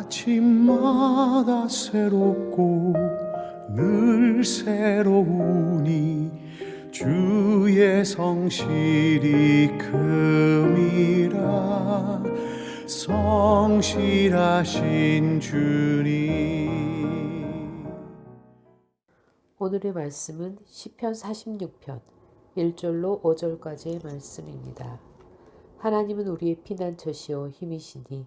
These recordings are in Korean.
아침마다 새롭고 늘 새로우니 주의 성실이 큼이라 성실하신 주님 오늘의 말씀은 시편 46편 1절로 5절까지의 말씀입니다. 하나님은 우리의 피난처시요 힘이시니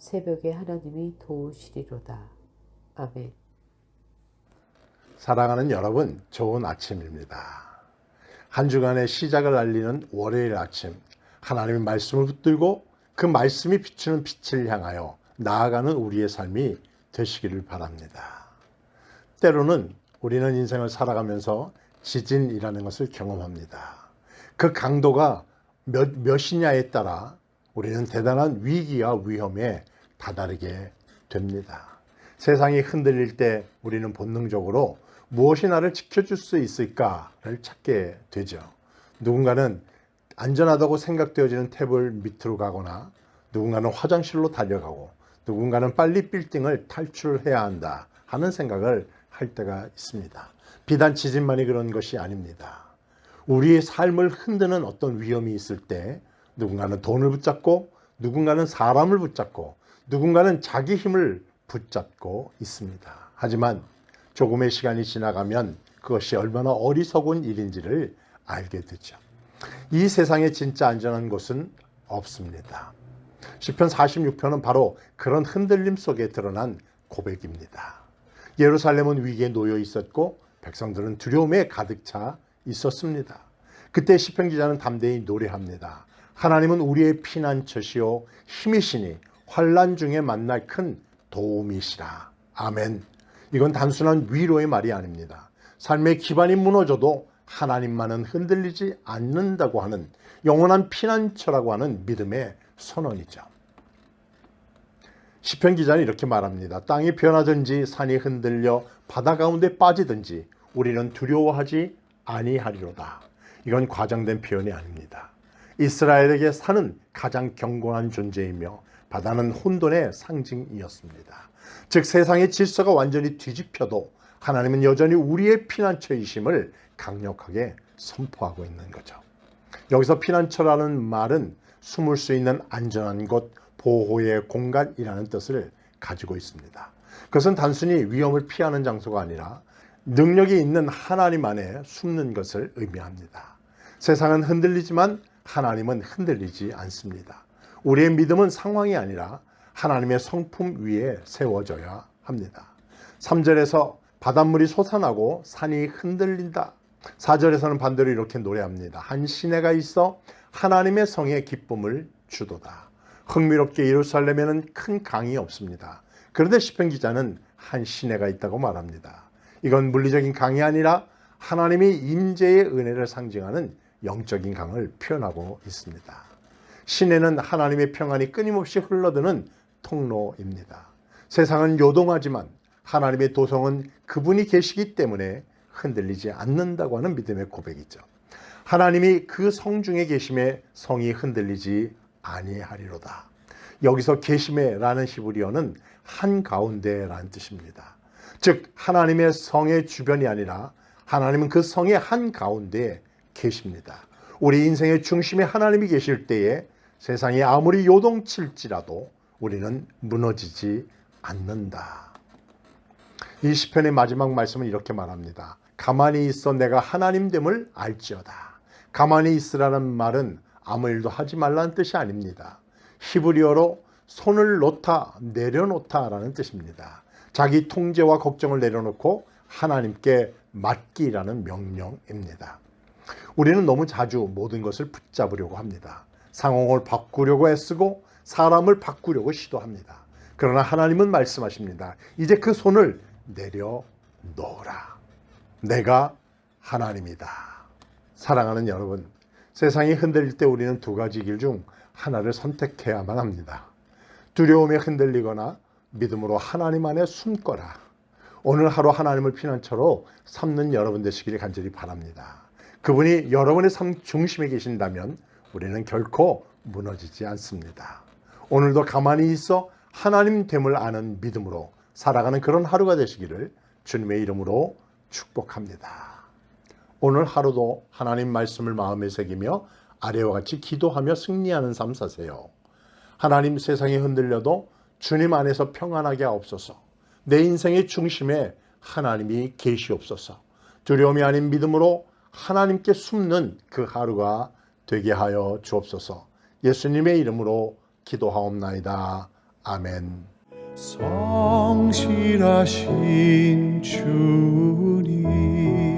새벽에 하나님이 도우시리로다. 아멘. 사랑하는 여러분, 좋은 아침입니다. 한 주간의 시작을 알리는 월요일 아침, 하나님의 말씀을 붙들고 그 말씀이 비추는 빛을 향하여 나아가는 우리의 삶이 되시기를 바랍니다. 때로는 우리는 인생을 살아가면서 지진이라는 것을 경험합니다. 그 강도가 몇, 몇이냐에 따라 우리는 대단한 위기와 위험에 다다르게 됩니다. 세상이 흔들릴 때 우리는 본능적으로 무엇이 나를 지켜줄 수 있을까를 찾게 되죠. 누군가는 안전하다고 생각되어지는 탭을 밑으로 가거나 누군가는 화장실로 달려가고 누군가는 빨리 빌딩을 탈출해야 한다 하는 생각을 할 때가 있습니다. 비단 지진만이 그런 것이 아닙니다. 우리의 삶을 흔드는 어떤 위험이 있을 때 누군가는 돈을 붙잡고 누군가는 사람을 붙잡고 누군가는 자기 힘을 붙잡고 있습니다. 하지만 조금의 시간이 지나가면 그것이 얼마나 어리석은 일인지를 알게 되죠. 이 세상에 진짜 안전한 곳은 없습니다. 시편 46편은 바로 그런 흔들림 속에 드러난 고백입니다. 예루살렘은 위기에 놓여 있었고 백성들은 두려움에 가득 차 있었습니다. 그때 시편 기자는 담대히 노래합니다. 하나님은 우리의 피난처시요 힘이시니 환란 중에 만날 큰 도움이시라. 아멘. 이건 단순한 위로의 말이 아닙니다. 삶의 기반이 무너져도 하나님만은 흔들리지 않는다고 하는 영원한 피난처라고 하는 믿음의 선언이죠. 시편 기자는 이렇게 말합니다. 땅이 변하든지 산이 흔들려 바다 가운데 빠지든지 우리는 두려워하지 아니하리로다. 이건 과장된 표현이 아닙니다. 이스라엘에게 산은 가장 견고한 존재이며 바다는 혼돈의 상징이었습니다. 즉 세상의 질서가 완전히 뒤집혀도 하나님은 여전히 우리의 피난처이심을 강력하게 선포하고 있는 거죠. 여기서 피난처라는 말은 숨을 수 있는 안전한 곳, 보호의 공간이라는 뜻을 가지고 있습니다. 그것은 단순히 위험을 피하는 장소가 아니라 능력이 있는 하나님 안에 숨는 것을 의미합니다. 세상은 흔들리지만 하나님은 흔들리지 않습니다. 우리의 믿음은 상황이 아니라 하나님의 성품 위에 세워져야 합니다. 3절에서 바닷물이 솟아나고 산이 흔들린다. 4절에서는 반대로 이렇게 노래합니다. 한 시내가 있어 하나님의 성에 기쁨을 주도다. 흥미롭게 예루살렘에는 큰 강이 없습니다. 그런데 시편 기자는 한 시내가 있다고 말합니다. 이건 물리적인 강이 아니라 하나님의 임재의 은혜를 상징하는 영적인 강을 표현하고 있습니다. 시내는 하나님의 평안이 끊임없이 흘러드는 통로입니다. 세상은 요동하지만 하나님의 도성은 그분이 계시기 때문에 흔들리지 않는다고 하는 믿음의 고백이죠. 하나님이 그 성 중에 계심에 성이 흔들리지 아니하리로다. 여기서 계심에라는 히브리어는 한 가운데라는 뜻입니다. 즉 하나님의 성의 주변이 아니라 하나님은 그 성의 한 가운데에 계십니다. 우리 인생의 중심에 하나님이 계실 때에 세상이 아무리 요동칠지라도 우리는 무너지지 않는다. 이 시편의 마지막 말씀은 이렇게 말합니다. 가만히 있어 내가 하나님됨을 알지어다. 가만히 있으라는 말은 아무 일도 하지 말라는 뜻이 아닙니다. 히브리어로 손을 놓다, 내려놓다라는 뜻입니다. 자기 통제와 걱정을 내려놓고 하나님께 맡기라는 명령입니다. 우리는 너무 자주 모든 것을 붙잡으려고 합니다. 상황을 바꾸려고 애쓰고 사람을 바꾸려고 시도합니다. 그러나 하나님은 말씀하십니다. 이제 그 손을 내려 놓으라. 내가 하나님이다. 사랑하는 여러분, 세상이 흔들릴 때 우리는 두 가지 길 중 하나를 선택해야만 합니다. 두려움에 흔들리거나 믿음으로 하나님 안에 숨거라. 오늘 하루 하나님을 피난처로 삼는 여러분 되시기를 간절히 바랍니다. 그분이 여러분의 삶 중심에 계신다면 우리는 결코 무너지지 않습니다. 오늘도 가만히 있어 하나님 됨을 아는 믿음으로 살아가는 그런 하루가 되시기를 주님의 이름으로 축복합니다. 오늘 하루도 하나님 말씀을 마음에 새기며 아래와 같이 기도하며 승리하는 삶 사세요. 하나님 세상이 흔들려도 주님 안에서 평안하게 하옵소서. 내 인생의 중심에 하나님이 계시옵소서. 두려움이 아닌 믿음으로 하나님께 숨는 그 하루가 되게 하여 주옵소서. 예수님의 이름으로 기도하옵나이다. 아멘. 성실하신 주님